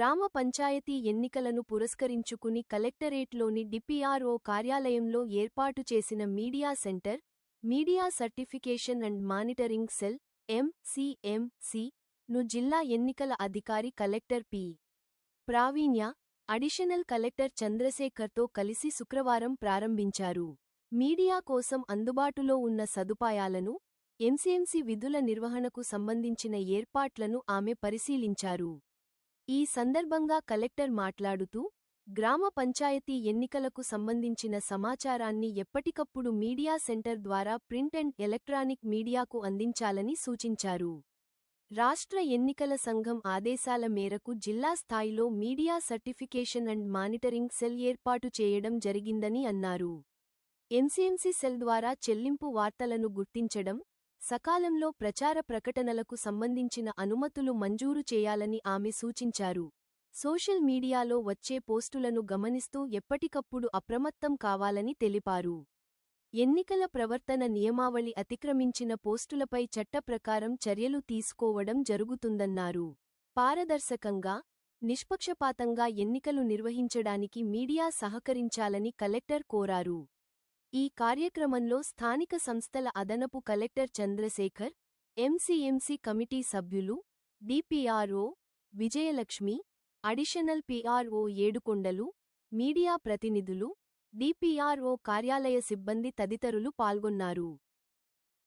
గ్రామ పంచాయతీ ఎన్నికలను పురస్కరించుకుని కలెక్టరేట్లోని డిపిఆర్ఓ కార్యాలయంలో ఏర్పాటు చేసిన media centre media certification and monitoring cell MCMC ను జిల్లా ఎన్నికల అధికారి collector P. Praveenya additional collector చంద్రశేఖర్తో కలిసి శుక్రవారం ప్రారంభించారు. మీడియా కోసం అందుబాటులో ఉన్న సదుపాయాలను ఎంసీఎంసీ విధుల నిర్వహణకు సంబంధించిన ఏర్పాట్లను ఆమె పరిశీలించారు. ఈ సందర్భంగా కలెక్టర్ మాట్లాడుతూ గ్రామ పంచాయతీ ఎన్నికలకు సంబంధించిన సమాచారాన్ని ఎప్పటికప్పుడు మీడియా సెంటర్ ద్వారా ప్రింట్ అండ్ ఎలక్ట్రానిక్ మీడియాకు అందించాలని సూచించారు. రాష్ట్ర ఎన్నికల సంఘం ఆదేశాల మేరకు జిల్లా స్థాయిలో media certification and monitoring cell ఏర్పాటు చేయడం జరిగిందని అన్నారు. ఎంసీఎంసీ సెల్ ద్వారా చెల్లింపు వార్తలను గుర్తించడం సకాలంలో ప్రచార ప్రకటనలకు సంబంధించిన అనుమతులు మంజూరు చేయాలని ఆమె సూచించారు. సోషల్ మీడియాలో వచ్చే పోస్టులను గమనిస్తూ ఎప్పటికప్పుడు అప్రమత్తం కావాలని తెలిపారు. ఎన్నికల ప్రవర్తన నియమావళి అతిక్రమించిన పోస్టులపై చట్ట ప్రకారం చర్యలు తీసుకోవడం జరుగుతుందన్నారు. పారదర్శకంగా నిష్పక్షపాతంగా ఎన్నికలు నిర్వహించడానికి మీడియా సహకరించాలని కలెక్టర్ కోరారు. ఈ కార్యక్రమంలో స్థానిక సంస్థల అదనపు కలెక్టర్ చంద్రశేఖర్ ఎంసీఎంసీ కమిటీ సభ్యులు DPRO Vijayalakshmi additional PRO Yedukondalu media ప్రతినిధులు డిపిఆర్ఓ కార్యాలయ సిబ్బంది తదితరులు పాల్గొన్నారు.